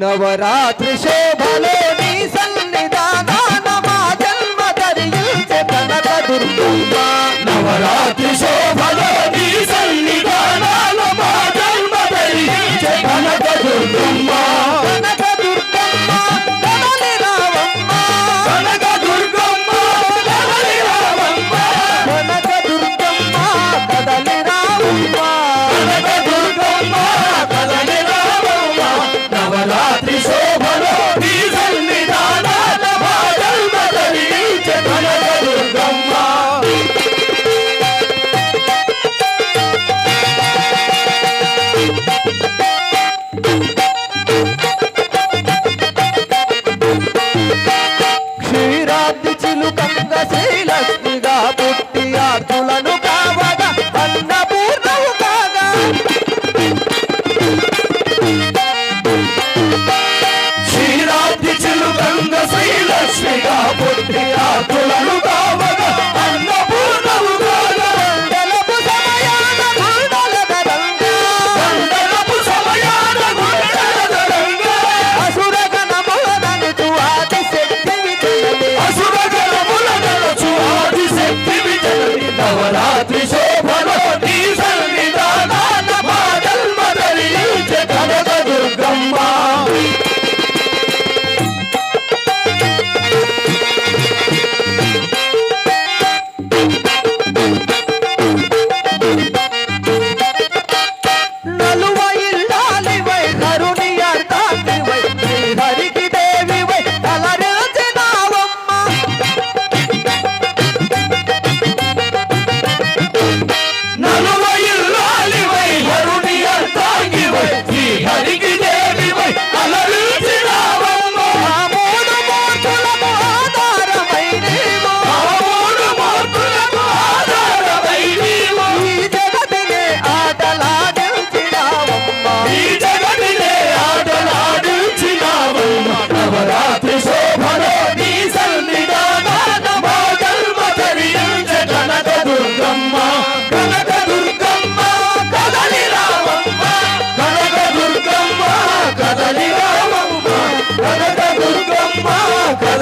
నవరాత్రి శోభలో నీ సన్నిధాన మా జన్మ దరియల్ కనక దుర్గా నవరాత్రి శోభలో నీ సన్నిధాన మా జన్మ దరియల్ కనక దుర్గా ఆత్మీయ పుట్టి ఆత్మలను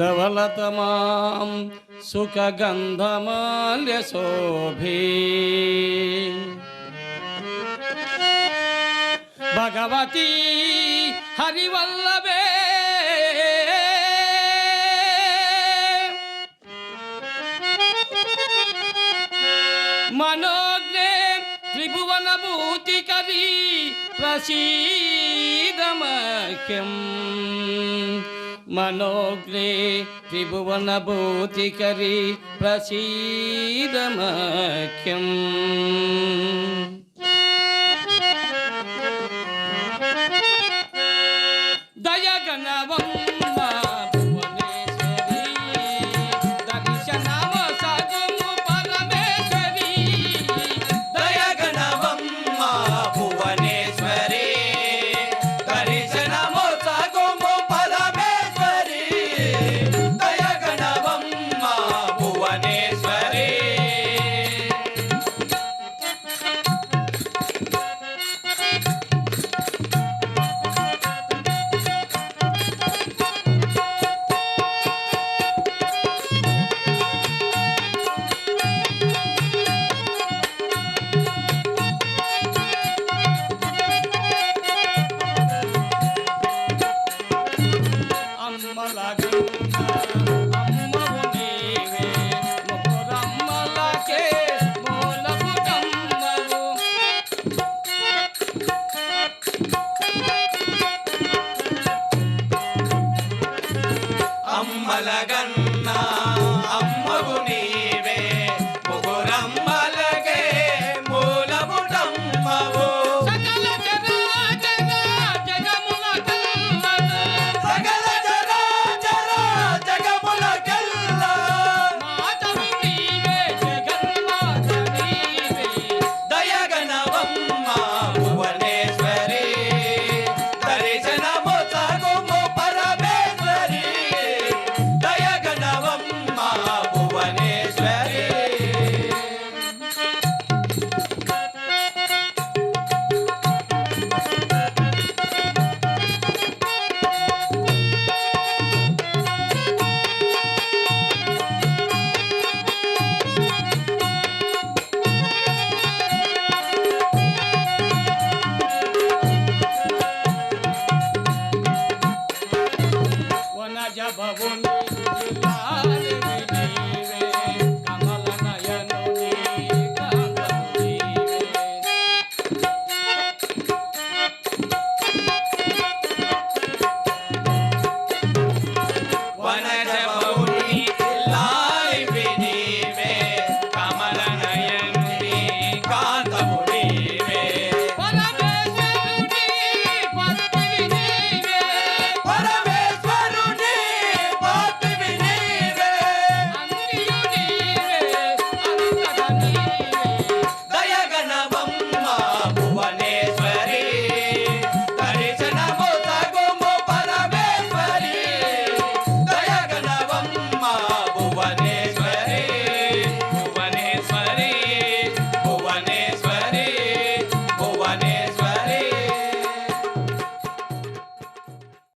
धवलतमां सुखगन्धमाल्यशोभे भगवती हरिवल्लभे मनोज्ञे त्रिभुवनभूतिकरी प्रसीदम् സഖ്യം മനോഗ്നേ ത്രിഭുവനഭൂതികരി പ്രസീതമാഖ്യം కలగన్నా ভবন